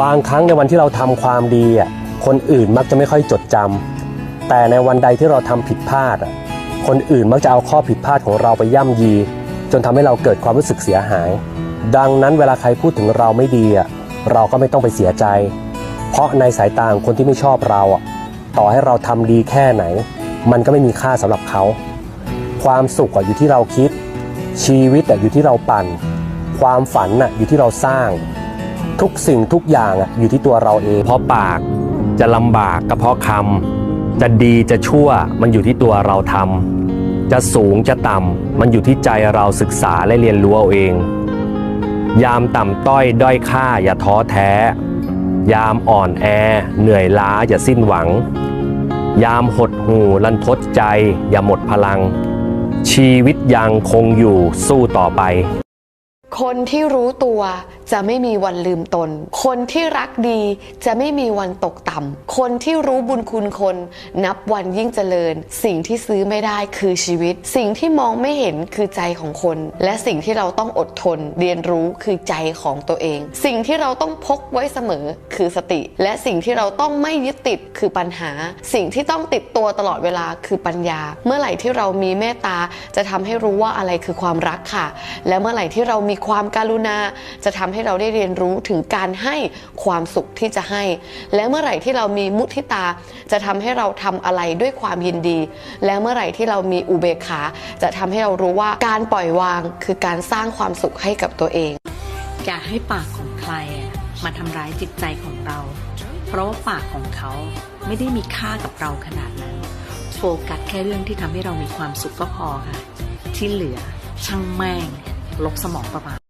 บางครั้งในวันที่เราทำความดีอะคนอื่นมักจะไม่ค่อยจดจำแต่ในวันใดที่เราทำผิดพลาดอะคนอื่นมักจะเอาข้อผิดพลาดของเราไปย่ำยี จนทำให้เราเกิดความรู้สึกเสียหาย ดังนั้นเวลาใครพูดถึงเราไม่ดีอะเราก็ไม่ต้องไปเสียใจ เพราะในสายตาของคนที่ไม่ชอบเราอะต่อให้เราทำดีแค่ไหน มันก็ไม่มีค่าสำหรับเขา ความสุขอะอยู่ที่เราคิด ชีวิตอะอยู่ที่เราปั่น ความฝันอะอยู่ที่เราสร้าง ทุกสิ่งทุกอย่างอยู่ที่ตัวเราเองเพราะปากจะลำบากก็เพาะคำจะดีจะชั่วมันอยู่ที่ตัวเราทำจะสูงจะต่ำมันอยู่ที่ใจเราศึกษาและเรียนรู้เอาเอง ยามต่ำต้อยด้อยค่าอย่าท้อแท้ ยามอ่อนแอ เหนื่อยล้าอย่าสิ้นหวัง ยามหดหู่ลันทดใจ อย่าหมดพลัง ชีวิตยังคงอยู่สู้ต่อไป คนที่รู้ตัวจะไม่มีวันลืมตน คนที่รักดีจะไม่มีวันตกต่ำ คนที่รู้บุญคุณคน นับวันยิ่งเจริญ สิ่งที่ซื้อไม่ได้คือชีวิต สิ่งที่มองไม่เห็นคือใจของคน และสิ่งที่เราต้องอดทน เรียนรู้คือใจของตัวเอง สิ่งที่เราต้องพกไว้เสมอ คือสติ และสิ่งที่เราต้องไม่ยึดติดคือปัญหา สิ่งที่ต้องติดตัวตลอดเวลาคือปัญญา เมื่อไหร่ที่เรามีเมตตาจะทำให้รู้ว่าอะไรคือความรักค่ะ และเมื่อไหร่ที่เรามีความการุณา จะทำให้เราได้เรียนรู้ถึงการให้ความสุขที่จะให้ และเมื่อไหร่ที่เรามีมุทิตา จะทำให้เราทำอะไรด้วยความยินดี และเมื่อไหร่ที่เรามีอุเบกขา จะทำให้เรารู้ว่าการปล่อยวาง คือการสร้างความสุขให้กับตัวเอง อย่าให้ปากของใครอะ มาทำร้ายจิตใจของเรา เพราะว่าปากของเขาไม่ได้มีค่ากับเราขนาดนั้น โฟกัสแค่เรื่องที่ทำให้เรามีความสุขก็พอค่ะ ที่เหลือช่างแม่งลกสมองประมาณ